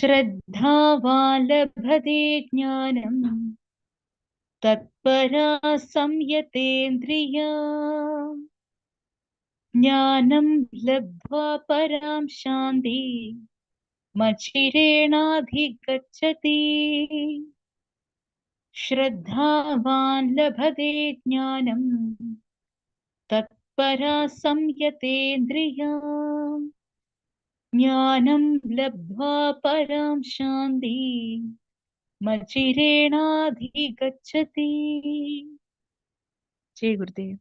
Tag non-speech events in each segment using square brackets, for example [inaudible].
श्रद्धावान् लभते ज्ञानम् तत्परा संयतेन्द्रिया ज्ञानं लब्ध्वा परां शान्ति, मचिरेणाधिगच्छति। श्रद्धावान् लभते ज्ञानम् तत्परा संयतेन्द्रिया ज्ञानं लब्ध्वा परां शान्ति मचिरेणाधिगच्छति जय गुरुदेव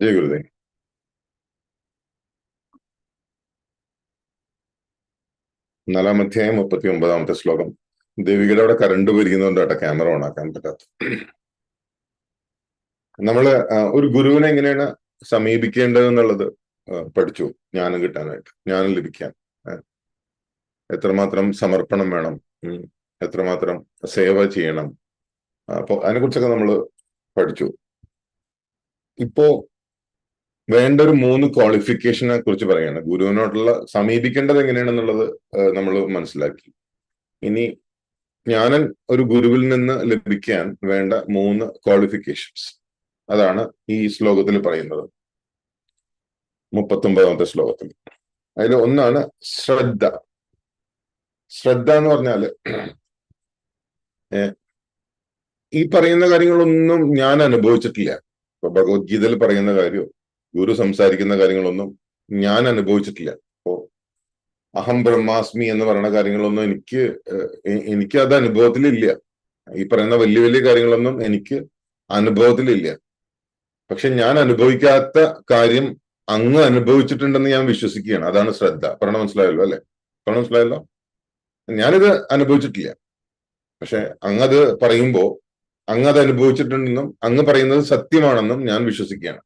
ജയ ഗുരുദേവ് നാലാം അധ്യായം മുപ്പത്തി ഒമ്പതാമത്തെ ശ്ലോകം ദേവികയുടെ അവിടെ കറണ്ട് പോയിരിക്കുന്നതുകൊണ്ടാട്ടെ ക്യാമറ ഓൺ ആക്കാൻ പറ്റാത്ത നമ്മൾ ഒരു ഗുരുവിനെ എങ്ങനെയാണ് സമീപിക്കേണ്ടതെന്നുള്ളത് പഠിച്ചു. ജ്ഞാനം കിട്ടാനായിട്ട് ജ്ഞാനം ലഭിക്കാൻ. എത്രമാത്രം സമർപ്പണം വേണം. എത്രമാത്രം സേവ ചെയ്യണം. അപ്പൊ അതിനെക്കുറിച്ചൊക്കെ നമ്മൾ പഠിച്ചു. ഇപ്പോ വേണ്ട ഒരു മൂന്ന് ക്വാളിഫിക്കേഷനെ കുറിച്ച് പറയാണ് ഗുരുവിനോടുള്ള സമീപിക്കേണ്ടത് എങ്ങനെയാണെന്നുള്ളത് നമ്മൾ മനസ്സിലാക്കി. ഇനി ജ്ഞാനൻ ഒരു ഗുരുവിൽ നിന്ന് ലഭിക്കാൻ വേണ്ട മൂന്ന് ക്വാളിഫിക്കേഷൻസ്. അതാണ് ഈ ശ്ലോകത്തിൽ പറയുന്നത്. മുപ്പത്തൊമ്പതാമത്തെ ശ്ലോകത്തിൽ. അതിൽ ഒന്നാണ് ശ്രദ്ധ. ശ്രദ്ധ എന്ന് പറഞ്ഞാൽ ഈ പറയുന്ന കാര്യങ്ങളൊന്നും ഞാൻ അനുഭവിച്ചിട്ടില്ല. ഇപ്പൊ ഭഗവത്ഗീതയിൽ പറയുന്ന കാര്യവും ഗുരു സംസാരിക്കുന്ന കാര്യങ്ങളൊന്നും ഞാൻ അനുഭവിച്ചിട്ടില്ല. അപ്പോ അഹം ബ്രഹ്മാസ്മി എന്ന് പറയുന്ന കാര്യങ്ങളൊന്നും എനിക്ക് എനിക്ക് അത് അനുഭവത്തിലില്ല. ഈ പറയുന്ന വലിയ വലിയ കാര്യങ്ങളൊന്നും എനിക്ക് അനുഭവത്തിലില്ല. പക്ഷെ ഞാൻ അനുഭവിക്കാത്ത കാര്യം അങ്ങ് അനുഭവിച്ചിട്ടുണ്ടെന്ന് ഞാൻ വിശ്വസിക്കുകയാണ്. അതാണ് ശ്രദ്ധ. പറഞ്ഞ മനസ്സിലായല്ലോ അല്ലെ? പറഞ്ഞ മനസ്സിലായല്ലോ? ഞാനിത് അനുഭവിച്ചിട്ടില്ല. പക്ഷെ അങ്ങത് പറയുമ്പോ അങ്ങ് അത് അനുഭവിച്ചിട്ടുണ്ടെന്നും അങ്ങ് പറയുന്നത് സത്യമാണെന്നും ഞാൻ വിശ്വസിക്കുകയാണ്.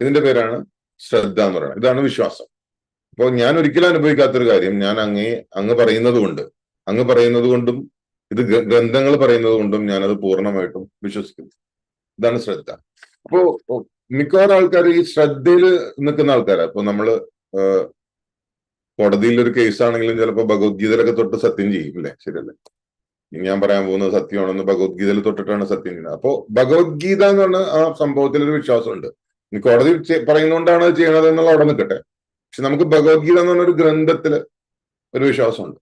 ഇതിന്റെ പേരാണ് ശ്രദ്ധ എന്ന് പറയുന്നത്. ഇതാണ് വിശ്വാസം. അപ്പോൾ ഞാൻ ഒരിക്കലും അനുഭവിക്കാത്തൊരു കാര്യം ഞാൻ അങ്ങേ അങ്ങ് പറയുന്നത് കൊണ്ട് അങ്ങ് പറയുന്നത് കൊണ്ടും ഇത് ഗ്രന്ഥങ്ങൾ പറയുന്നത് കൊണ്ടും ഞാനത് പൂർണമായിട്ടും വിശ്വസിക്കുന്നു. ഇതാണ് ശ്രദ്ധ. അപ്പോ മിക്കവാറും ആൾക്കാർ ഈ ശ്രദ്ധയിൽ നിൽക്കുന്ന ആൾക്കാരാണ് ഇപ്പൊ നമ്മൾ കോടതിയിലൊരു കോടതിയിൽ ഒരു കേസ് ആണെങ്കിലും ചിലപ്പോൾ ഭഗവത്ഗീതയിലൊക്കെ തൊട്ട് സത്യം ചെയ്യും അല്ലെ? ശരിയല്ലേ? ഞാൻ പറയാൻ പോകുന്നത് സത്യമാണെന്ന് ഭഗവത്ഗീതയിൽ തൊട്ടിട്ടാണ് സത്യം ചെയ്യുന്നത്. അപ്പോ ഭഗവത്ഗീത എന്ന് പറഞ്ഞ ആ സംഭവത്തിൽ ഒരു വിശ്വാസമുണ്ട് കോടതി പറയുന്നോണ്ടാണ് ചെയ്യണത് എന്നുള്ള അവിടെ നിൽക്കട്ടെ. പക്ഷെ നമുക്ക് ഭഗവത്ഗീത എന്ന് പറഞ്ഞ ഒരു ഗ്രന്ഥത്തിൽ ഒരു വിശ്വാസമുണ്ട്.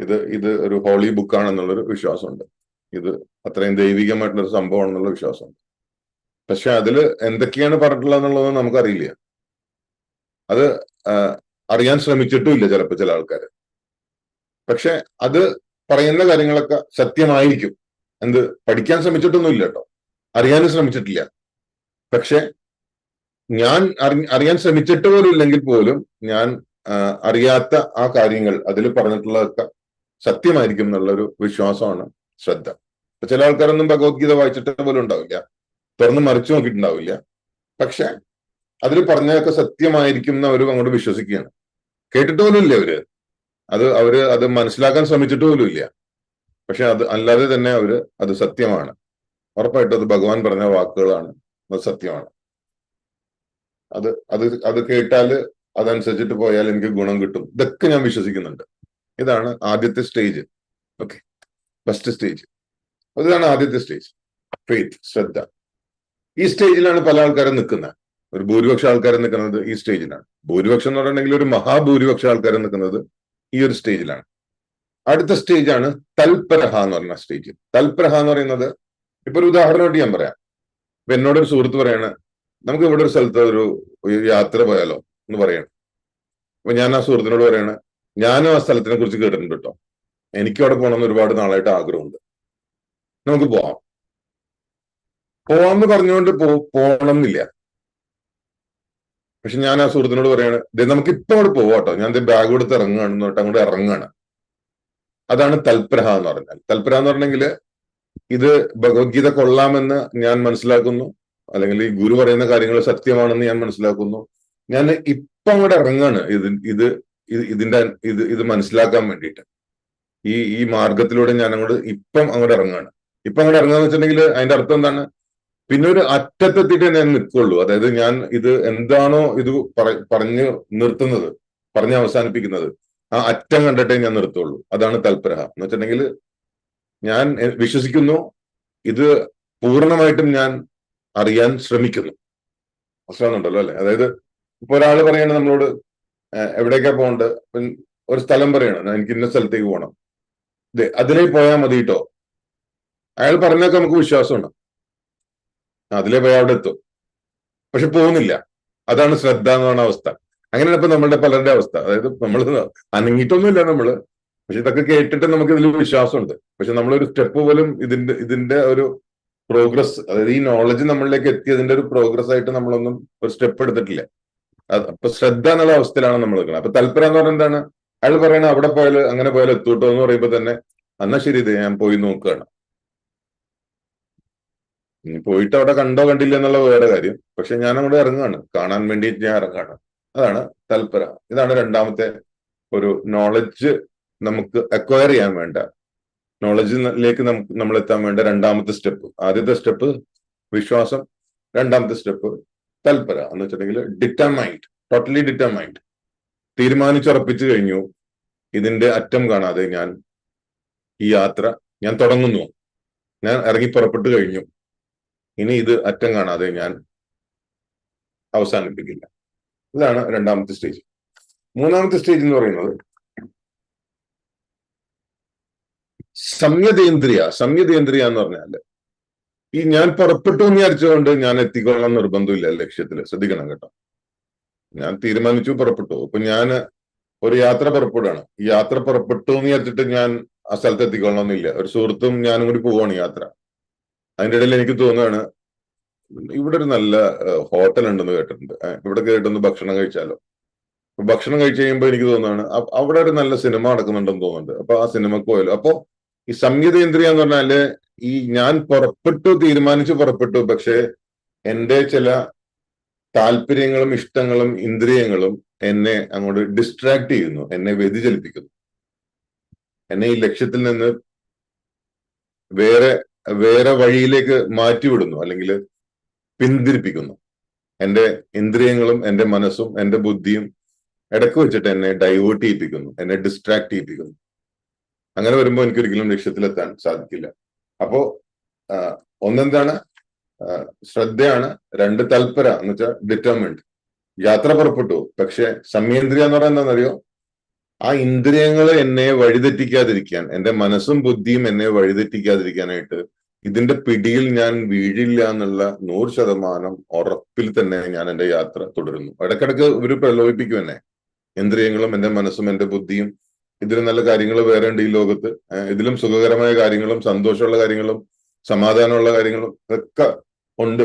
ഇത് ഇത് ഒരു ഹോളി ബുക്കാണെന്നുള്ളൊരു വിശ്വാസമുണ്ട്. ഇത് അത്രയും ദൈവികമായിട്ടുള്ള ഒരു സംഭവമാണെന്നുള്ള വിശ്വാസമുണ്ട്. പക്ഷെ അതിൽ എന്തൊക്കെയാണ് പറഞ്ഞിട്ടുള്ളത് നമുക്കറിയില്ല. അത് അറിയാൻ ശ്രമിച്ചിട്ടും ഇല്ല ചിലപ്പോൾ ചില ആൾക്കാർ പക്ഷെ അത് പറയുന്ന കാര്യങ്ങളൊക്കെ സത്യമായിരിക്കും. എന്ത് പഠിക്കാൻ ശ്രമിച്ചിട്ടൊന്നും ഇല്ല കേട്ടോ. അറിയാനും ശ്രമിച്ചിട്ടില്ല. പക്ഷെ ഞാൻ അറി- അറിയാൻ ശ്രമിച്ചിട്ട് പോലും ഇല്ലെങ്കിൽ പോലും ഞാൻ അറിയാത്ത ആ കാര്യങ്ങൾ അതിൽ പറഞ്ഞിട്ടുള്ളതൊക്കെ സത്യമായിരിക്കും എന്നുള്ളൊരു വിശ്വാസമാണ് ശ്രദ്ധ. ചില ആൾക്കാരൊന്നും ഭഗവത്ഗീത വായിച്ചിട്ട് പോലും ഉണ്ടാവില്ല. തുറന്ന് മറിച്ചു നോക്കിയിട്ടുണ്ടാവില്ല. പക്ഷെ അതിൽ പറഞ്ഞതൊക്കെ സത്യമായിരിക്കും എന്ന് അവരും അങ്ങോട്ട് വിശ്വസിക്കുകയാണ്. കേട്ടിട്ട് പോലും ഇല്ല അവർ. അത് അവർ അത് മനസ്സിലാക്കാൻ ശ്രമിച്ചിട്ട് പോലും ഇല്ല പക്ഷെ അത് അല്ലാതെ തന്നെ അവർ അത് സത്യമാണ്. ഉറപ്പായിട്ടും അത് ഭഗവാൻ പറഞ്ഞ വാക്കുകളാണ്. അത് സത്യമാണ്. അത് അത് അത് കേട്ടാൽ അതനുസരിച്ചിട്ട് പോയാൽ എനിക്ക് ഗുണം കിട്ടും. ഇതൊക്കെ ഞാൻ വിശ്വസിക്കുന്നുണ്ട്. ഇതാണ് ആദ്യത്തെ സ്റ്റേജ് ഓക്കെ ഫസ്റ്റ് സ്റ്റേജ് ഇതാണ് ആദ്യത്തെ സ്റ്റേജ് ഫെയ്ത്ത് ശ്രദ്ധ. ഈ സ്റ്റേജിലാണ് പല ആൾക്കാരും നിൽക്കുന്നത്. ഒരു ഭൂരിപക്ഷം ആൾക്കാരും നിൽക്കുന്നത് ഈ സ്റ്റേജിലാണ്. ഭൂരിപക്ഷം എന്ന് പറഞ്ഞിട്ടുണ്ടെങ്കിൽ ഒരു മഹാഭൂരിപക്ഷം ആൾക്കാരും നിൽക്കുന്നത് ഈ ഒരു സ്റ്റേജിലാണ്. അടുത്ത സ്റ്റേജാണ് തൽപരഹ എന്ന് പറയുന്ന സ്റ്റേജ്. തൽപരഹ എന്ന് പറയുന്നത് ഇപ്പൊ ഒരു ഉദാഹരണമായിട്ട് ഞാൻ പറയാം. ഇപ്പൊ എന്നോട് ഒരു സുഹൃത്ത് പറയാണ് നമുക്ക് ഇവിടെ ഒരു സ്ഥലത്ത് ഒരു യാത്ര പോയാലോ? എന്ന് പറയണം. അപ്പൊ ഞാൻ ആ സുഹൃത്തിനോട് പറയാണ് ഞാനും ആ സ്ഥലത്തിനെ കുറിച്ച് കേട്ടിട്ടുണ്ട് കേട്ടോ. എനിക്ക് അവിടെ പോകണമെന്ന് ഒരുപാട് നാളായിട്ട് ആഗ്രഹമുണ്ട്. നമുക്ക് പോവാം. പോവാന്ന് പറഞ്ഞുകൊണ്ട് പോ പോകണം എന്നില്ല പക്ഷെ ഞാൻ ആ സുഹൃത്തിനോട് പറയാണ് "ദേ നമുക്ക് ഇപ്പൊ അവിടെ പോവാട്ടോ ഞാൻ ബാഗ് എടുത്ത് ഇറങ്ങുകയാണ് എന്നിട്ട് അങ്ങോട്ട് ഇറങ്ങുകയാണ്. അതാണ് തൽപ്രഹ എന്ന് പറഞ്ഞാൽ. തൽപ്രഹ എന്ന് പറഞ്ഞെങ്കിൽ ഇത് ഭഗവത്ഗീത കൊള്ളാമെന്ന് ഞാൻ മനസ്സിലാക്കുന്നു. അല്ലെങ്കിൽ ഈ ഗുരു പറയുന്ന കാര്യങ്ങൾ സത്യമാണെന്ന് ഞാൻ മനസ്സിലാക്കുന്നു. ഞാൻ ഇപ്പൊ അങ്ങോട്ട് ഇറങ്ങാണ് ഇത് ഇത് ഇതിന്റെ ഇത് ഇത് മനസ്സിലാക്കാൻ വേണ്ടിയിട്ട്. ഈ ഈ മാർഗത്തിലൂടെ ഞാൻ അങ്ങോട്ട് ഇപ്പം അങ്ങോട്ട് ഇറങ്ങാണ് ഇപ്പൊ അങ്ങോട്ട് ഇറങ്ങാന്ന് വെച്ചിട്ടുണ്ടെങ്കിൽ അതിന്റെ അർത്ഥം എന്താണ്? പിന്നെ ഒരു അറ്റത്തെത്തിട്ട് ഞാൻ നിൽക്കുള്ളൂ. അതായത് ഞാൻ ഇത് എന്താണോ ഇത് പറഞ്ഞ് നിർത്തുന്നത് പറഞ്ഞ് അവസാനിപ്പിക്കുന്നത് ആ അറ്റം കണ്ടിട്ടേ ഞാൻ നിർത്തുള്ളൂ. അതാണ് തൽപരഹ. എന്ന് വെച്ചിട്ടുണ്ടെങ്കിൽ ഞാൻ വിശ്വസിക്കുന്നു. ഇത് പൂർണമായിട്ടും ഞാൻ അറിയാൻ ശ്രമിക്കുന്നു. മനസ്സിലാവുന്നുണ്ടല്ലോ അല്ലെ? അതായത് ഇപ്പൊ ഒരാൾ പറയണ നമ്മളോട് എവിടേക്കാ പോകേണ്ടത് ഒരു സ്ഥലം പറയണം എനിക്ക് ഇന്ന സ്ഥലത്തേക്ക് പോകണം അതിലേ പോയാൽ മതി കേട്ടോ അയാൾ പറഞ്ഞൊക്കെ നമുക്ക് വിശ്വാസമുണ്ട്. അതിലേ പോയി അവിടെ എത്തും. പക്ഷെ പോകുന്നില്ല. അതാണ് ശ്രദ്ധ എന്ന് പറഞ്ഞ അവസ്ഥ. അങ്ങനെയാണ് ഇപ്പൊ നമ്മളുടെ പലരുടെ അവസ്ഥ. അതായത് നമ്മൾ അനങ്ങിയിട്ടൊന്നുമില്ല നമ്മൾ. പക്ഷെ ഇതൊക്കെ കേട്ടിട്ട് നമുക്ക് ഇതിൽ വിശ്വാസമുണ്ട്. പക്ഷെ നമ്മളൊരു സ്റ്റെപ്പ് പോലും ഇതിന്റെ ഇതിന്റെ ഒരു പ്രോഗ്രസ് അതായത് ഈ നോളജ് നമ്മളിലേക്ക് എത്തിയതിന്റെ ഒരു പ്രോഗ്രസ് ആയിട്ട് നമ്മളൊന്നും ഒരു സ്റ്റെപ്പ് എടുത്തിട്ടില്ല. അപ്പൊ ശ്രദ്ധ എന്നുള്ള അവസ്ഥയിലാണ് നമ്മൾ നിൽക്കുന്നത്. അപ്പൊ തൽപരം എന്ന് പറഞ്ഞാൽ എന്താണ്? അയാൾ പറയണ അവിടെ പോയാൽ അങ്ങനെ പോയാൽ എത്തൂട്ടോ എന്ന് പറയുമ്പോൾ തന്നെ എന്നാ ശരി ഇത് ഞാൻ പോയി നോക്കുകയാണ്. ഇനി പോയിട്ട് അവിടെ കണ്ടോ കണ്ടില്ല എന്നുള്ള വേറെ കാര്യം. പക്ഷെ ഞാൻ അവിടെ ഇറങ്ങുകയാണ്. കാണാൻ വേണ്ടിയിട്ട് ഞാൻ ഇറങ്ങുകയാണ്. അതാണ് തൽപര. ഇതാണ് രണ്ടാമത്തെ ഒരു നോളജ് നമുക്ക് അക്വയർ ചെയ്യാൻ വേണ്ട. നോളജിലേക്ക് നമുക്ക് നമ്മൾ എത്താൻ വേണ്ട രണ്ടാമത്തെ സ്റ്റെപ്പ് ആദ്യത്തെ സ്റ്റെപ്പ് വിശ്വാസം. രണ്ടാമത്തെ സ്റ്റെപ്പ് തൽപര. എന്ന് വെച്ചിട്ടുണ്ടെങ്കിൽ ഡിറ്റർമൈൻഡ് ടോട്ടലി ഡിറ്റർമൈൻഡ് തീരുമാനിച്ചുറപ്പിച്ചു കഴിഞ്ഞു. ഇതിന്റെ അറ്റം കാണാതെ ഞാൻ ഈ യാത്ര ഞാൻ തുടങ്ങുന്നു. ഞാൻ ഇറങ്ങി പുറപ്പെട്ടു കഴിഞ്ഞു. ഇനി ഇത് അറ്റം കാണാതെ ഞാൻ അവസാനിപ്പിക്കില്ല. ഇതാണ് രണ്ടാമത്തെ സ്റ്റേജ് മൂന്നാമത്തെ സ്റ്റേജ് എന്ന് പറയുന്നത് സംയതേന്ദ്രിയ. സംയതേന്ദ്രിയ എന്ന് പറഞ്ഞാൽ ഈ ഞാൻ പുറപ്പെട്ടു എന്ന് വിചാരിച്ചുകൊണ്ട് ഞാൻ എത്തിക്കൊള്ളാൻ നിർബന്ധമില്ല ലക്ഷ്യത്തിൽ ശ്രദ്ധിക്കണം കേട്ടോ. ഞാൻ തീരുമാനിച്ചു പുറപ്പെട്ടു. അപ്പൊ ഞാൻ ഒരു യാത്ര പുറപ്പെടുകയാണ്. ഈ യാത്ര പുറപ്പെട്ടു എന്ന് വിചാരിച്ചിട്ട് ഞാൻ ആ സ്ഥലത്ത് എത്തിക്കൊള്ളണമെന്നില്ല. ഒരു സുഹൃത്തും ഞാനും കൂടി പോവാണ് യാത്ര. അതിന്റെ ഇടയിൽ എനിക്ക് തോന്നുകയാണ് ഇവിടെ ഒരു നല്ല ഹോട്ടൽ ഉണ്ടെന്ന് കേട്ടിട്ടുണ്ട്. ഇവിടെ കേട്ടൊന്ന് ഭക്ഷണം കഴിച്ചാലോ? ഭക്ഷണം കഴിച്ചു കഴിയുമ്പോൾ എനിക്ക് തോന്നുകയാണ് അവിടെ ഒരു നല്ല സിനിമ നടക്കുന്നുണ്ടെന്ന് തോന്നുന്നുണ്ട്. അപ്പൊ ആ സിനിമക്ക് പോയാലോ? അപ്പൊ ഈ സംഗീതേന്ദ്രിയ എന്ന് പറഞ്ഞാൽ ഈ ഞാൻ പുറപ്പെട്ടു തീരുമാനിച്ചു പുറപ്പെട്ടു പക്ഷെ എന്റെ ചില താല്പര്യങ്ങളും ഇഷ്ടങ്ങളും ഇന്ദ്രിയങ്ങളും എന്നെ അങ്ങോട്ട് ഡിസ്ട്രാക്ട് ചെയ്യുന്നു എന്നെ വ്യതിചലിപ്പിക്കുന്നു. എന്നെ ഈ ലക്ഷ്യത്തിൽ നിന്ന് വേറെ വേറെ വഴിയിലേക്ക് മാറ്റിവിടുന്നു അല്ലെങ്കിൽ പിന്തിരിപ്പിക്കുന്നു. എന്റെ ഇന്ദ്രിയങ്ങളും എന്റെ മനസ്സും എന്റെ ബുദ്ധിയും ഇടയ്ക്ക് വെച്ചിട്ട് എന്നെ ഡൈവേർട്ട് ചെയ്യിപ്പിക്കുന്നു എന്നെ ഡിസ്ട്രാക്ട് ചെയ്യിപ്പിക്കുന്നു. അങ്ങനെ വരുമ്പോൾ എനിക്ക് ഒരിക്കലും ലക്ഷ്യത്തിലെത്താൻ സാധിക്കില്ല. അപ്പോ ഒന്നെന്താണ്? ശ്രദ്ധയാണ് രണ്ട് തൽപര എന്ന് വെച്ചാൽ ഡിറ്റർമിൻഡ് യാത്ര പുറപ്പെട്ടു പക്ഷെ സമയേന്ദ്രിയ എന്ന് പറയുന്നതെന്നറിയോ ആ ഇന്ദ്രിയങ്ങൾ എന്നെ വഴിതെറ്റിക്കാതിരിക്കാൻ എന്റെ മനസ്സും ബുദ്ധിയും എന്നെ വഴിതെറ്റിക്കാതിരിക്കാനായിട്ട് ഇതിന്റെ പിടിയിൽ ഞാൻ വീഴില്ല എന്നുള്ള നൂറ് ശതമാനം ഉറപ്പിൽ തന്നെ ഞാൻ എന്റെ യാത്ര തുടരുന്നു. ഇടക്കിടക്ക് ഇവർ പ്രലോഭിപ്പിക്കും എന്നെ ഇന്ദ്രിയങ്ങളും എന്റെ മനസ്സും എന്റെ ബുദ്ധിയും. ഇതിലും നല്ല കാര്യങ്ങൾ വേറെ ഉണ്ട് ഈ ലോകത്ത്. ഇതിലും സുഖകരമായ കാര്യങ്ങളും സന്തോഷമുള്ള കാര്യങ്ങളും സമാധാനമുള്ള കാര്യങ്ങളും ഒക്കെ ഉണ്ട്.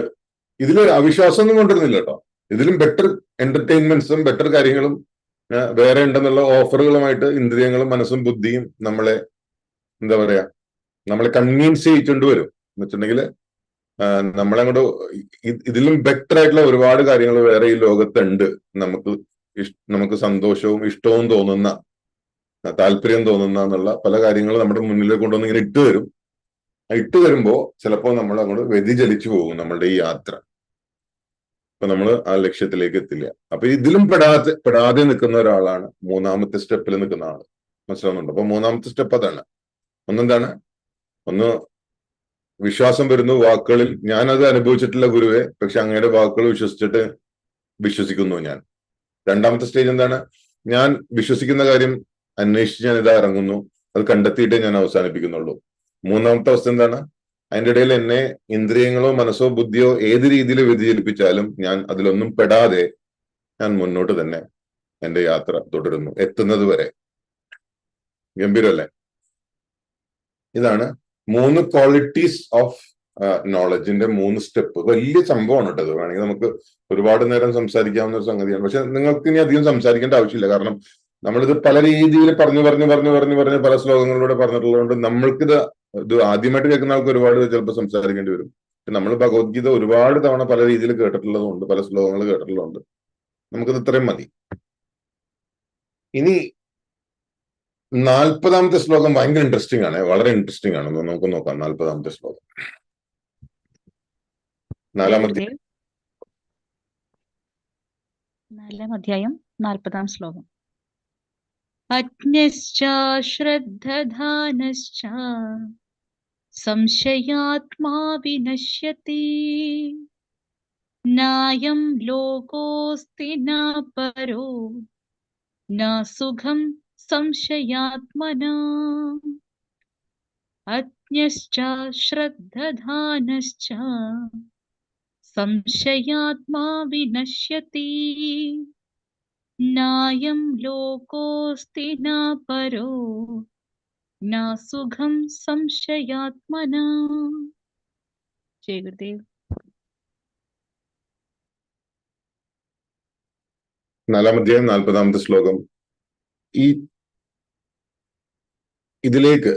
ഇതിലൊരു അവിശ്വാസം ഒന്നും കൊണ്ടിരുന്നില്ല കേട്ടോ. ഇതിലും ബെറ്റർ എന്റർടൈൻമെന്റ്സും ബെറ്റർ കാര്യങ്ങളും വേറെ ഉണ്ടെന്നുള്ള ഓഫറുകളുമായിട്ട് ഇന്ദ്രിയങ്ങളും മനസ്സും ബുദ്ധിയും നമ്മളെ എന്താ പറയാ നമ്മളെ കൺവീൻസ് ചെയ്യിച്ചുകൊണ്ട് വരും. എന്ന് വെച്ചിട്ടുണ്ടെങ്കിൽ നമ്മളെ അങ്ങോട്ട് ഇതിലും ബെറ്റർ ആയിട്ടുള്ള ഒരുപാട് കാര്യങ്ങൾ വേറെ ഈ ലോകത്തുണ്ട്. നമുക്ക് നമുക്ക് സന്തോഷവും ഇഷ്ടവും തോന്നുന്ന താല്പര്യം തോന്നുന്ന എന്നുള്ള പല കാര്യങ്ങളും നമ്മുടെ മുന്നിൽ കൊണ്ടുവന്ന് ഇങ്ങനെ ഇട്ട് തരും. ഇട്ട് തരുമ്പോ ചിലപ്പോൾ നമ്മൾ അങ്ങോട്ട് വ്യതിചലിച്ചു പോകും നമ്മളുടെ ഈ യാത്ര. അപ്പൊ നമ്മൾ ആ ലക്ഷ്യത്തിലേക്ക് എത്തില്ല. അപ്പൊ ഇതിലും പെടാതെ പെടാതെ നിൽക്കുന്ന ഒരാളാണ് മൂന്നാമത്തെ സ്റ്റെപ്പിൽ നിൽക്കുന്ന ആൾ. മനസ്സിലാവുന്നുണ്ട്? അപ്പൊ മൂന്നാമത്തെ സ്റ്റെപ്പ് അതാണ്. ഒന്നെന്താണ്? ഒന്ന് വിശ്വാസം വരുന്നു വാക്കുകളിൽ. ഞാനത് അനുഭവിച്ചിട്ടില്ല ഗുരുവെ പക്ഷെ അങ്ങയുടെ വാക്കുകൾ വിശ്വസിച്ചിട്ട് വിശ്വസിക്കുന്നു ഞാൻ. രണ്ടാമത്തെ സ്റ്റേജ് എന്താണ്? ഞാൻ വിശ്വസിക്കുന്ന കാര്യം അന്വേഷിച്ച് ഞാൻ ഇതാ ഇറങ്ങുന്നു. അത് കണ്ടെത്തിയിട്ടേ ഞാൻ അവസാനിപ്പിക്കുന്നുള്ളൂ. മൂന്നാമത്തെ അവസ്ഥ എന്താണ്? അതിന്റെ ഇടയിൽ എന്നെ ഇന്ദ്രിയങ്ങളോ മനസ്സോ ബുദ്ധിയോ ഏത് രീതിയിൽ വ്യതിചലിപ്പിച്ചാലും ഞാൻ അതിലൊന്നും പെടാതെ ഞാൻ മുന്നോട്ട് തന്നെ എന്റെ യാത്ര തുടരുന്നു എത്തുന്നത് വരെ. ഗംഭീരമല്ലേ? ഇതാണ് മൂന്ന് ക്വാളിറ്റീസ് ഓഫ് നോളജിന്റെ മൂന്ന് സ്റ്റെപ്പ് വലിയ സംഭവമാണ് കേട്ടത് വേണമെങ്കിൽ നമുക്ക് ഒരുപാട് നേരം സംസാരിക്കാവുന്ന ഒരു സംഗതിയാണ്. പക്ഷെ നിങ്ങൾക്ക് ഇനി അധികം സംസാരിക്കേണ്ട ആവശ്യമില്ല. കാരണം നമ്മളിത് പല രീതിയിൽ പറഞ്ഞു പറഞ്ഞു പറഞ്ഞു പറഞ്ഞു പറഞ്ഞ് പല ശ്ലോകങ്ങളിലൂടെ പറഞ്ഞിട്ടുള്ളതുകൊണ്ട് നമ്മൾക്കിത് ഇത് ആദ്യമായിട്ട് കേൾക്കുന്ന ആൾക്ക് ഒരുപാട് ചിലപ്പോൾ സംസാരിക്കേണ്ടി വരും. നമ്മൾ ഭഗവത്ഗീത ഒരുപാട് തവണ പല രീതിയിൽ കേട്ടിട്ടുള്ളതുകൊണ്ട് പല ശ്ലോകങ്ങൾ കേട്ടിട്ടുള്ളതുകൊണ്ട് നമുക്കിത് ഇത്രയും മതി. ഇനി നാൽപ്പതാമത്തെ ശ്ലോകം ഭയങ്കര ഇൻട്രസ്റ്റിംഗ് ആണ് വളരെ ഇൻട്രസ്റ്റിംഗ് ആണ്. നമുക്ക് നോക്കാം നാൽപ്പതാമത്തെ ശ്ലോകം. നാലാമത്തെ നാലാം അധ്യായം നാൽപ്പതാം ശ്ലോകം. अज्ञश्चाश्रद्धधानश्च संशयात्मा विनश्यति। नायं लोकोऽस्ति न परो न सुखं संशयात्मना। अज्ञश्चाश्रद्धधानश्च संशयात्मा विनश्यति। നായം ലോകോസ്തി പരോ ന സുഖം സംശയാത്മനാ ജയ ഗുരുദേവ് നാലാമധ്യായം നാൽപ്പതാമത്തെ ശ്ലോകം. ഈ ഇതിലേക്ക്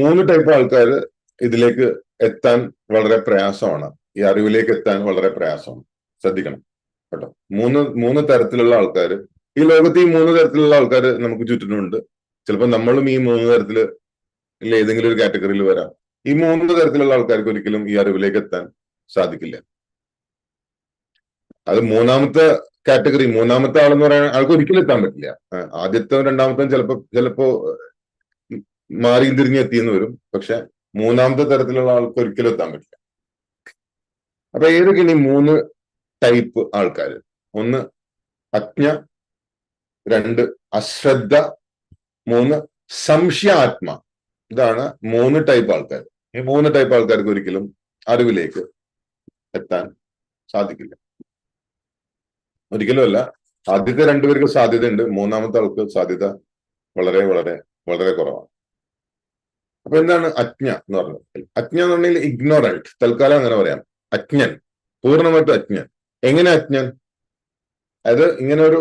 മൂന്ന് ടൈപ്പ് ആൾക്കാർ ഇതിലേക്ക് എത്താൻ വളരെ പ്രയാസമാണ്. ഈ അറിവിലേക്ക് എത്താൻ വളരെ പ്രയാസമാണ്. ശ്രദ്ധിക്കണം. കേട്ടോ. മൂന്ന് മൂന്ന് തരത്തിലുള്ള ആൾക്കാർ ഈ ലോകത്ത് ഈ മൂന്ന് തരത്തിലുള്ള ആൾക്കാർ നമുക്ക് ചുറ്റിനുണ്ട് ചിലപ്പോൾ നമ്മളും ഈ മൂന്ന് തരത്തിൽ ഏതെങ്കിലും ഒരു കാറ്റഗറിയിൽ വരാം. ഈ മൂന്ന് തരത്തിലുള്ള ആൾക്കാർക്ക് ഒരിക്കലും ഈ അറിവിലേക്ക് എത്താൻ സാധിക്കില്ല. അത് മൂന്നാമത്തെ കാറ്റഗറി മൂന്നാമത്തെ ആളെന്ന് പറയാൻ ആൾക്ക് ഒരിക്കലും എത്താൻ പറ്റില്ല. ആദ്യത്തെ രണ്ടാമത്തെ ചിലപ്പോ ചിലപ്പോ മാറി തിരിഞ്ഞ് എത്തിയെന്ന് വരും. പക്ഷെ മൂന്നാമത്തെ തരത്തിലുള്ള ആൾക്ക് ഒരിക്കലും എത്താൻ പറ്റില്ല. അപ്പൊ ഏതൊക്കെയാണ് ഈ മൂന്ന് ടൈപ്പ് ആൾക്കാർ. ഒന്ന് അജ്ഞ രണ്ട് അശ്രദ്ധ മൂന്ന് സംശയാത്മ. ഇതാണ് മൂന്ന് ടൈപ്പ് ആൾക്കാർ. ഈ മൂന്ന് ടൈപ്പ് ആൾക്കാർക്ക് ഒരിക്കലും അറിവിലേക്ക് എത്താൻ സാധിക്കില്ല. ഒരിക്കലുമല്ല ആദ്യത്തെ രണ്ടുപേർക്ക് സാധ്യതയുണ്ട്. മൂന്നാമത്തെ ആൾക്ക് സാധ്യത വളരെ വളരെ വളരെ കുറവാണ്. അപ്പൊ എന്താണ് അജ്ഞ എന്ന് പറഞ്ഞത്? അജ്ഞ എന്ന് പറഞ്ഞാൽ ഇഗ്നോറന്റ് തൽക്കാലം അങ്ങനെ പറയാം. അജ്ഞൻ. പൂർണമായിട്ടും അജ്ഞൻ. എങ്ങനെ അജ്ഞൻ? അതായത് ഇങ്ങനെ ഒരു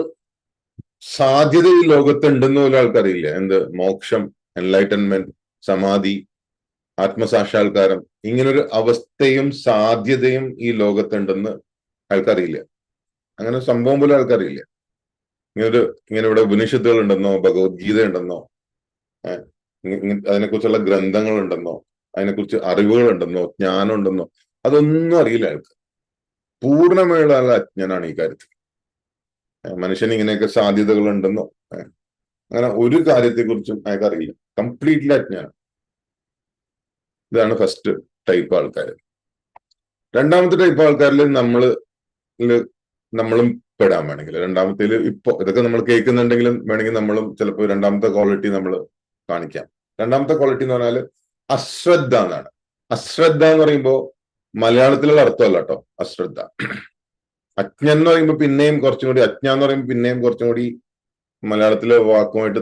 സാധ്യത ഈ ലോകത്ത് ഉണ്ടെന്ന് പോലും ആൾക്കറിയില്ല എന്ത്? മോക്ഷം എൻലൈറ്റൻമെന്റ് സമാധി ആത്മസാക്ഷാത്കാരം ഇങ്ങനൊരു അവസ്ഥയും സാധ്യതയും ഈ ലോകത്തുണ്ടെന്ന് ആൾക്കറിയില്ല അങ്ങനെ സംഭവം പോലും ആൾക്കറിയില്ല ഇങ്ങനൊരു ഇങ്ങനെ ഇവിടെ ഉപനിഷത്തുകൾ ഉണ്ടെന്നോ ഭഗവത്ഗീത ഉണ്ടെന്നോ അതിനെക്കുറിച്ചുള്ള ഗ്രന്ഥങ്ങൾ ഉണ്ടെന്നോ അതിനെക്കുറിച്ച് അറിവുകൾ ഉണ്ടെന്നോ ജ്ഞാനം ഉണ്ടെന്നോ അതൊന്നും അറിയില്ല അയാൾക്ക് പൂർണമായുള്ള അജ്ഞനാണ് ഈ കാര്യത്തിൽ. മനുഷ്യൻ ഇങ്ങനെയൊക്കെ സാധ്യതകൾ ഉണ്ടെന്നോ അങ്ങനെ ഒരു കാര്യത്തെക്കുറിച്ചും അയാൾക്ക് അറിയില്ല കംപ്ലീറ്റ്ലി അജ്ഞാനം. ഇതാണ് ഫസ്റ്റ് ടൈപ്പ് ആൾക്കാർ രണ്ടാമത്തെ ടൈപ്പ് ആൾക്കാരിൽ നമ്മൾ നമ്മളും പെടാൻ വേണമെങ്കിൽ. രണ്ടാമത്തേൽ ഇപ്പൊ ഇതൊക്കെ നമ്മൾ കേൾക്കുന്നുണ്ടെങ്കിലും വേണമെങ്കിൽ നമ്മളും ചിലപ്പോൾ രണ്ടാമത്തെ ക്വാളിറ്റി നമ്മൾ കാണിക്കാം. രണ്ടാമത്തെ ക്വാളിറ്റി എന്ന് പറഞ്ഞാൽ അശ്രദ്ധ എന്നാണ്. അശ്രദ്ധ എന്ന് പറയുമ്പോൾ മലയാളത്തിലുള്ള അർത്ഥമല്ല കേട്ടോ അശ്രദ്ധ. അജ്ഞൻ എന്ന് പറയുമ്പോൾ പിന്നെയും കുറച്ചും കൂടി അജ്ഞ എന്ന് പറയുമ്പോൾ പിന്നെയും കുറച്ചും കൂടി മലയാളത്തിലെ വാക്കുമായിട്ട്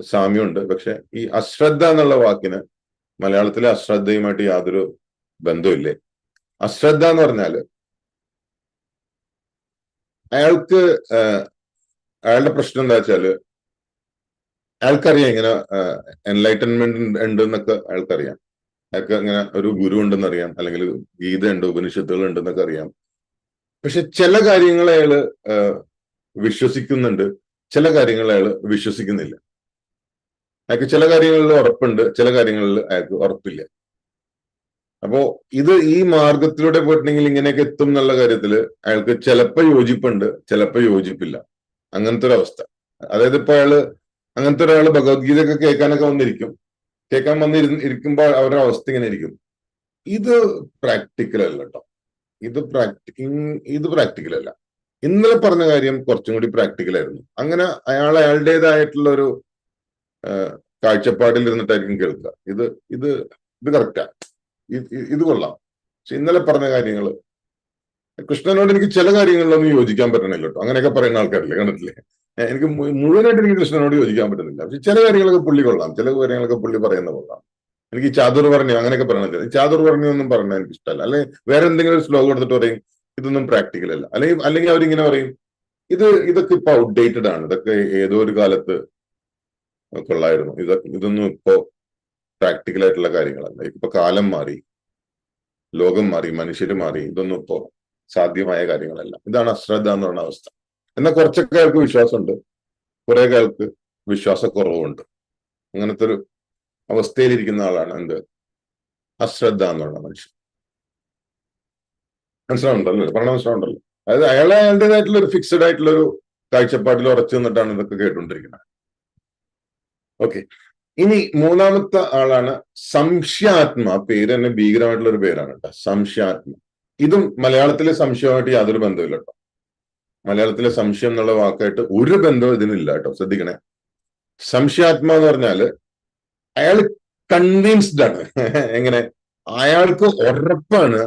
സാമ്യമുണ്ട്. പക്ഷെ ഈ അശ്രദ്ധ എന്നുള്ള വാക്കിന് മലയാളത്തിലെ അശ്രദ്ധയുമായിട്ട് യാതൊരു ബന്ധമില്ലേ അശ്രദ്ധ എന്ന് പറഞ്ഞാൽ അയാൾക്ക് അയാളുടെ പ്രശ്നം എന്താ വെച്ചാൽ അയാൾക്കറിയാം ഇങ്ങനെ എൻലൈറ്റൻമെന്റ് ഉണ്ട് എന്നൊക്കെ അയാൾക്കറിയാം. അയാൾക്ക് അങ്ങനെ ഒരു ഗുരു ഉണ്ടെന്ന് അറിയാം. അല്ലെങ്കിൽ ഉണ്ട് ഉപനിഷത്തുകൾ ഉണ്ടെന്നൊക്കെ അറിയാം. പക്ഷെ ചില കാര്യങ്ങൾ അയാൾ വിശ്വസിക്കുന്നുണ്ട്. ചില കാര്യങ്ങൾ അയാൾ വിശ്വസിക്കുന്നില്ല. അയാൾക്ക് ചില കാര്യങ്ങളിൽ ഉറപ്പുണ്ട് ചില കാര്യങ്ങളിൽ അയാൾക്ക് ഉറപ്പില്ല. അപ്പോ ഇത് ഈ മാർഗത്തിലൂടെ പോയിട്ടുണ്ടെങ്കിൽ ഇങ്ങനെയൊക്കെ എത്തും എന്നുള്ള കാര്യത്തിൽ അയാൾക്ക് ചിലപ്പോ യോജിപ്പുണ്ട് ചിലപ്പോ യോജിപ്പില്ല. അങ്ങനത്തെ ഒരു അവസ്ഥ. അതായത് ഇപ്പൊ അയാൾ അങ്ങനത്തെ ഒരാൾ ഭഗവത്ഗീത ഒക്കെ കേൾക്കാനൊക്കെ വന്നിരിക്കും. കേൾക്കാൻ വന്നിരുന്ന് ഇരിക്കുമ്പോൾ അവരുടെ അവസ്ഥ ഇങ്ങനെ ഇരിക്കും. ഇത് പ്രാക്ടിക്കൽ അല്ല കേട്ടോ ഇത് പ്രാക്ടി ഇത് പ്രാക്ടിക്കൽ അല്ല. ഇന്നലെ പറഞ്ഞ കാര്യം കുറച്ചും കൂടി പ്രാക്ടിക്കൽ ആയിരുന്നു. അങ്ങനെ അയാൾ അയാളുടേതായിട്ടുള്ള ഒരു കാഴ്ചപ്പാടിൽ ഇരുന്നിട്ടായിരിക്കും കേൾക്കുക. ഇത് ഇത് ഇത് കറക്റ്റാ ഇത് കൊള്ളാം. പക്ഷെ ഇന്നലെ പറഞ്ഞ കാര്യങ്ങൾ കൃഷ്ണനോട് എനിക്ക് ചില കാര്യങ്ങളിലൊന്നും യോജിക്കാൻ പറ്റണില്ല കേട്ടോ അങ്ങനെയൊക്കെ പറയുന്ന ആൾക്കാരില്ലേ കണ്ടിട്ടില്ലേ? എനിക്ക് മുഴുവനായിട്ട് എനിക്ക് കൃഷ്ണനോട് യോജിക്കാൻ പറ്റുന്നില്ല. പക്ഷെ ചില കാര്യങ്ങളൊക്കെ പുള്ളി കൊള്ളാം. ചില കാര്യങ്ങളൊക്കെ പുള്ളി പറയുന്ന കൊള്ളാം. എനിക്ക് ഈ ചാതുർ പറഞ്ഞു അങ്ങനെയൊക്കെ പറയണത് ചാതുർ പറഞ്ഞു ഒന്നും പറഞ്ഞാൽ എനിക്ക് ഇഷ്ടമല്ല. അല്ലെങ്കിൽ വേറെ എന്തെങ്കിലും ഒരു ശ്ലോകം എടുത്തിട്ട് പറയും ഇതൊന്നും പ്രാക്ടിക്കൽ അല്ല. അല്ലെങ്കിൽ അല്ലെങ്കിൽ അവരിങ്ങനെ പറയും ഇത് ഇതൊക്കെ ഇപ്പൊ ഔട്ട്ഡേറ്റഡ് ആണ്. ഇതൊക്കെ ഏതോ ഒരു കാലത്ത് കൊള്ളായിരുന്നു. ഇതൊക്കെ ഇതൊന്നും ഇപ്പോ പ്രാക്ടിക്കൽ ആയിട്ടുള്ള കാര്യങ്ങളല്ല. ഇപ്പൊ കാലം മാറി ലോകം മാറി മനുഷ്യർ മാറി ഇതൊന്നും ഇപ്പോ സാധ്യമായ കാര്യങ്ങളല്ല. ഇതാണ് അശ്രദ്ധ എന്ന് പറയുന്ന അവസ്ഥ. എന്നാൽ കുറച്ചൊക്കെ ആൾക്ക് വിശ്വാസമുണ്ട്. കുറെ ആൾക്ക് വിശ്വാസക്കുറവുണ്ട്. അങ്ങനത്തെ ഒരു അവസ്ഥയിലിരിക്കുന്ന ആളാണ് എന്ത്? അശ്രദ്ധ എന്നുള്ള മനുഷ്യൻ. മനസ്സിലാവുണ്ടല്ലോ പറഞ്ഞ മനസ്സിലാവുണ്ടല്ലോ അതായത് അയാളെ അയാളുടേതായിട്ടുള്ള ഒരു ഫിക്സഡ് ആയിട്ടുള്ള ഒരു കാഴ്ചപ്പാടിൽ ഉറച്ചു നിന്നിട്ടാണ് ഇതൊക്കെ കേട്ടുകൊണ്ടിരിക്കുന്നത്. ഓക്കെ ഇനി മൂന്നാമത്തെ ആളാണ് സംശയാത്മ. പേര് തന്നെ ഭീകരമായിട്ടുള്ള ഒരു പേരാണ് കേട്ടോ. സംശയാത്മ. ഇതും മലയാളത്തിലെ സംശയമായിട്ട് യാതൊരു ബന്ധമില്ല കേട്ടോ. മലയാളത്തിലെ സംശയം എന്നുള്ള വാക്കായിട്ട് ഒരു ബന്ധവും ഇതിനില്ല കേട്ടോ ശ്രദ്ധിക്കണേ. സംശയാത്മ എന്ന് പറഞ്ഞാൽ അയാൾ കൺവിൻസ്ഡ് ആണ്. [laughs] എങ്ങനെ? അയാൾക്ക് ഉറപ്പാണ്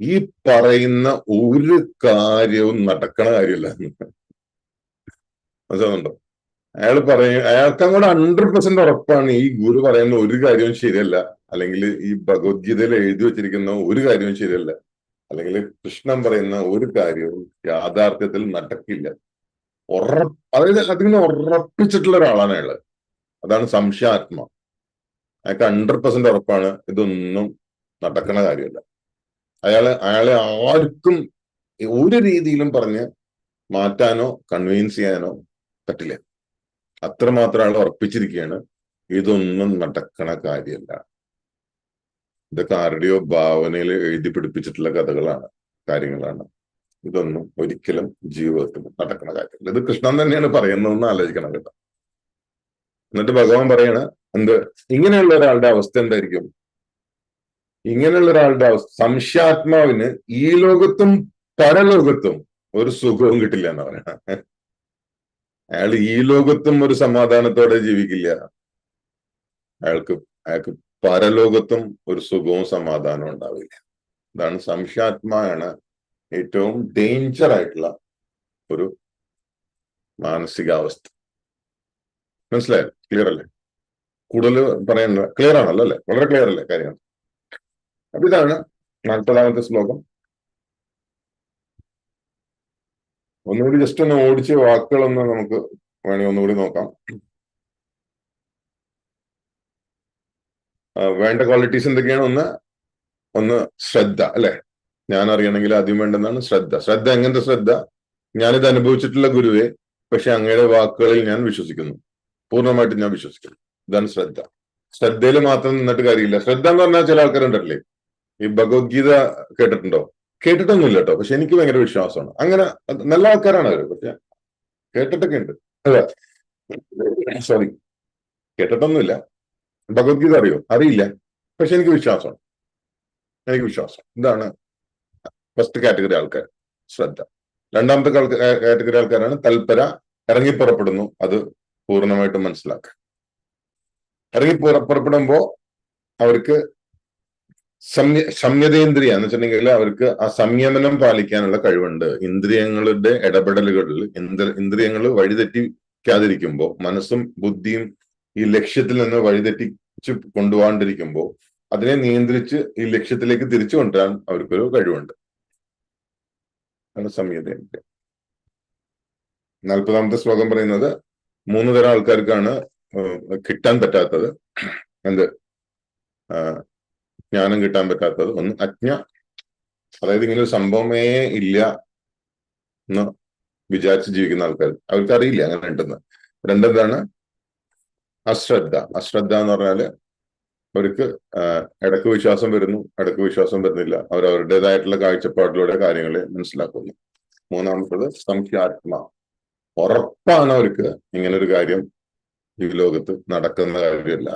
ഈ പറയുന്ന ഒരു കാര്യവും നടക്കണ കാര്യമില്ല. മനസ്സിലാവുന്നുണ്ടോ? അയാൾ പറയ അയാൾക്ക് അങ്ങോട്ട് ഹൺഡ്രഡ് പെർസെന്റ് ഉറപ്പാണ് ഈ ഗുരു പറയുന്ന ഒരു കാര്യവും ശരിയല്ല. അല്ലെങ്കിൽ ഈ ഭഗവത്ഗീതയിൽ എഴുതി വെച്ചിരിക്കുന്ന ഒരു കാര്യവും ശരിയല്ല. അല്ലെങ്കിൽ കൃഷ്ണൻ പറയുന്ന ഒരു കാര്യവും യാഥാർത്ഥ്യത്തിൽ നടക്കില്ല. ഉറ അതായത് അതിങ്ങനെ ഉറപ്പിച്ചിട്ടുള്ള ഒരാളാണ് അയാൾ. അതാണ് സംശയാത്മ. അയാൾക്ക് ഹൺഡ്രഡ് പെർസെന്റ് ഉറപ്പാണ് ഇതൊന്നും നടക്കണ കാര്യമല്ല. അയാൾ അയാളെ ആർക്കും ഒരു രീതിയിലും പറഞ്ഞ് മാറ്റാനോ കൺവീൻസ് ചെയ്യാനോ പറ്റില്ല. അത്രമാത്രം അയാൾ ഉറപ്പിച്ചിരിക്കുകയാണ്. ഇതൊന്നും നടക്കണ കാര്യമല്ല. ഇതൊക്കെ ആരുടെയോ ഭാവനയിൽ എഴുതി പിടിപ്പിച്ചിട്ടുള്ള കഥകളാണ് കാര്യങ്ങളാണ്. ഇതൊന്നും ഒരിക്കലും ജീവിതത്തിൽ നടക്കുന്ന കാര്യങ്ങൾ ഇത് കൃഷ്ണൻ തന്നെയാണ് പറയുന്നതെന്ന് ആലോചിക്കണം കേട്ടോ. എന്നിട്ട് ഭഗവാൻ പറയണ എന്ത്? ഇങ്ങനെയുള്ള ഒരാളുടെ അവസ്ഥ എന്തായിരിക്കും? ഇങ്ങനെയുള്ള ഒരാളുടെ അവസ്ഥ സംശയാത്മാവിന് ഈ ലോകത്തും പരലോകത്തും ഒരു സുഖവും കിട്ടില്ല എന്ന് പറയണ അയാൾ ഈ ലോകത്തും ഒരു സമാധാനത്തോടെ ജീവിക്കില്ല. അയാൾക്ക് അയാൾക്ക് പരലോകത്തും ഒരു സുഖവും സമാധാനവും ഉണ്ടാവില്ല. ഇതാണ് സംശയാത്മാവാണ് ഏറ്റവും ഡേഞ്ചർ ആയിട്ടുള്ള ഒരു മാനസികാവസ്ഥ. മനസ്സിലായോ? ക്ലിയർ അല്ലേ? കൂടുതൽ പറയണ്ട ക്ലിയർ ആണല്ലോ അല്ലെ? വളരെ ക്ലിയർ അല്ലേ കാര്യങ്ങൾ? അപ്പൊ ഇതാണ് നാൽപ്പതാമത്തെ ശ്ലോകം. ഒന്നുകൂടി ജസ്റ്റ് ഒന്ന് ഓടിച്ച് വാക്കുകളൊന്ന് നമുക്ക് വേണമെങ്കിൽ ഒന്നുകൂടി നോക്കാം. വേണ്ട ക്വാളിറ്റീസ് എന്തൊക്കെയാണ്? ഒന്ന് ഒന്ന് ശ്രദ്ധ അല്ലെ? ഞാൻ അറിയണമെങ്കിൽ ആദ്യം വേണ്ടെന്നാണ് ശ്രദ്ധ. ശ്രദ്ധ എങ്ങനത്തെ ശ്രദ്ധ? ഞാനിത് അനുഭവിച്ചിട്ടുള്ള ഗുരുവെ പക്ഷെ അങ്ങയുടെ വാക്കുകളിൽ ഞാൻ വിശ്വസിക്കുന്നു. പൂർണമായിട്ട് ഞാൻ വിശ്വസിക്കുന്നു. ഇതാണ് ശ്രദ്ധ. ശ്രദ്ധയിൽ മാത്രം നിന്നിട്ട് കാര്യമില്ല. ശ്രദ്ധ എന്ന് പറഞ്ഞാൽ ചില ആൾക്കാരുണ്ടല്ലേ? ഈ ഭഗവത്ഗീത കേട്ടിട്ടുണ്ടോ? കേട്ടിട്ടൊന്നുമില്ല കേട്ടോ. പക്ഷെ എനിക്ക് ഭയങ്കര വിശ്വാസമാണ്. അങ്ങനെ നല്ല ആൾക്കാരാണ് അവർ. പക്ഷെ കേട്ടിട്ടൊക്കെ ഉണ്ട് അതെ സോറി കേട്ടിട്ടൊന്നുമില്ല. ഭഗവത്ഗീത അറിയോ അറിയില്ല. പക്ഷെ എനിക്ക് വിശ്വാസമാണ്. എനിക്ക് വിശ്വാസം. എന്താണ് ഫസ്റ്റ് കാറ്റഗറി ആൾക്കാർ. ശ്രദ്ധ. രണ്ടാമത്തെ കാറ്റഗറി ആൾക്കാരാണ് തൽപര ഇറങ്ങിപ്പുറപ്പെടുന്നു. അത് പൂർണമായിട്ടും മനസ്സിലാക്കുക. ഇറങ്ങി പുറപ്പെടുമ്പോ അവർക്ക് സംയ സംയതേന്ദ്രിയ എന്ന് വെച്ചിട്ടുണ്ടെങ്കിൽ അവർക്ക് ആ സംയമനം പാലിക്കാനുള്ള കഴിവുണ്ട്. ഇന്ദ്രിയങ്ങളുടെ ഇടപെടലുകളിൽ ഇന്ദ്ര ഇന്ദ്രിയങ്ങൾ വഴിതെറ്റിക്കാതിരിക്കുമ്പോൾ മനസ്സും ബുദ്ധിയും ഈ ലക്ഷ്യത്തിൽ നിന്ന് വഴിതെറ്റിച്ച് കൊണ്ടുപോകാണ്ടിരിക്കുമ്പോൾ അതിനെ നിയന്ത്രിച്ച് ഈ ലക്ഷ്യത്തിലേക്ക് തിരിച്ചു കൊണ്ടുവരാൻ അവർക്കൊരു കഴിവുണ്ട്. സംയതേന്ദ്രിയ നാൽപ്പതാമത്തെ ശ്ലോകം പറയുന്നത് മൂന്ന് തരം ആൾക്കാർക്കാണ് കിട്ടാൻ പറ്റാത്തത്. എന്ത്? ജ്ഞാനം കിട്ടാൻ പറ്റാത്തത്. ഒന്ന് അജ്ഞ. അതായത് ഇങ്ങനെ ഒരു സംഭവമേ ഇല്ല എന്ന് വിചാരിച്ച് ജീവിക്കുന്ന ആൾക്കാർ. അവർക്ക് അറിയില്ല അങ്ങനെ ഉണ്ടെന്ന്. രണ്ടെന്താണ്? അശ്രദ്ധ. അശ്രദ്ധ എന്ന് പറഞ്ഞാൽ അവർക്ക് ഇടയ്ക്ക് വിശ്വാസം വരുന്നു ഇടയ്ക്ക് വിശ്വാസം വരുന്നില്ല. അവർ അവരുടേതായിട്ടുള്ള കാഴ്ചപ്പാടിലൂടെ കാര്യങ്ങളെ മനസ്സിലാക്കുന്നു. മൂന്നാമത്തത് സംഖ്യാത്മ. ഉറപ്പാണ് അവർക്ക് ഇങ്ങനൊരു കാര്യം ഈ ലോകത്ത് നടക്കുന്ന കാര്യമല്ല.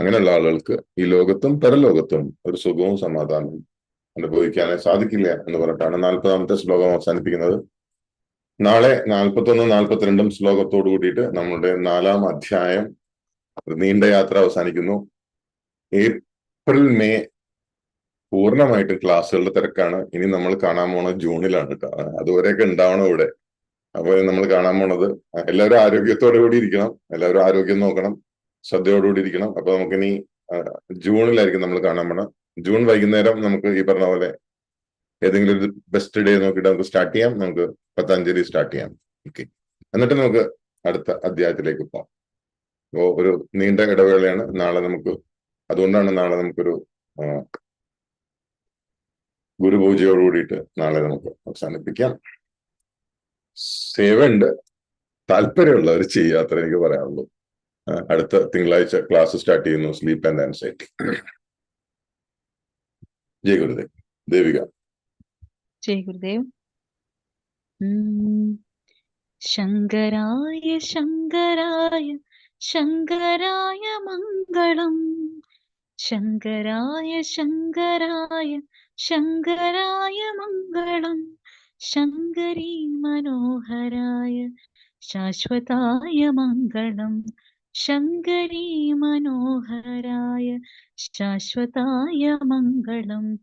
അങ്ങനെയുള്ള ആളുകൾക്ക് ഈ ലോകത്തും പരലോകത്തും ഒരു സുഖവും സമാധാനവും അനുഭവിക്കാനേ സാധിക്കില്ല എന്ന് പറഞ്ഞിട്ടാണ് നാൽപ്പതാമത്തെ ശ്ലോകം അവസാനിപ്പിക്കുന്നത്. നാളെ നാൽപ്പത്തൊന്ന് നാൽപ്പത്തിരണ്ടും ശ്ലോകത്തോടു കൂടിയിട്ട് നമ്മുടെ നാലാം അധ്യായം നീണ്ട യാത്ര അവസാനിക്കുന്നു. ഏപ്രിൽ മെയ് പൂർണമായിട്ട് ക്ലാസ്സുകളുടെ തിരക്കാണ്. ഇനി നമ്മൾ കാണാൻ പോണത് ജൂണിലാണ് അതുവരെയൊക്കെ ഉണ്ടാവണം ഇവിടെ. അപ്പൊ നമ്മൾ കാണാൻ പോണത് എല്ലാവരും ആരോഗ്യത്തോടു കൂടി ഇരിക്കണം. എല്ലാവരും ആരോഗ്യം നോക്കണം. ശ്രദ്ധയോടുകൂടി ഇരിക്കണം. അപ്പൊ നമുക്കിനി ജൂണിലായിരിക്കും നമ്മൾ കാണാൻ പോണം ജൂൺ വൈകുന്നേരം നമുക്ക് ഈ പറഞ്ഞ പോലെ ഏതെങ്കിലും ഒരു ബെസ്റ്റ് ഡേ നോക്കിയിട്ട് നമുക്ക് സ്റ്റാർട്ട് ചെയ്യാം. നമുക്ക് പത്താഞ്ചേരി സ്റ്റാർട്ട് ചെയ്യാം. ഓക്കെ എന്നിട്ട് നമുക്ക് അടുത്ത അധ്യായത്തിലേക്ക് പോകാം. അപ്പോ ഒരു നീണ്ട ഇടവേളയാണ്. നാളെ നമുക്ക് അതുകൊണ്ടാണ് നാളെ നമുക്കൊരു ഗുരുപൂജയോട് കൂടിയിട്ട് നാളെ നമുക്ക് അവസാനിപ്പിക്കാം. സേവ ഉണ്ട്. താല്പര്യമുള്ളവർ ചെയ്യാത്ര എനിക്ക് പറയാനുള്ളൂ. അടുത്ത തിങ്കളാഴ്ച ക്ലാസ് സ്റ്റാർട്ട് ചെയ്യുന്നു സ്ലീപ്പ് ആൻഡ് ആൻസൈറ്റി ജയ ഗുരുദേവ്. ദേവിക. ജയ് ഗുരുദേവ്. ശങ്കരായ ശങ്കരായ ശങ്കരായ മംഗളം. ശങ്കരായ ശങ്കരായ ശങ്കരായ മംഗളം. ശങ്കരീ മനോഹരായ ശാശ്വതായ മംഗളം. ശങ്കരീ മനോഹരായ ശാശ്വതായ മംഗളം.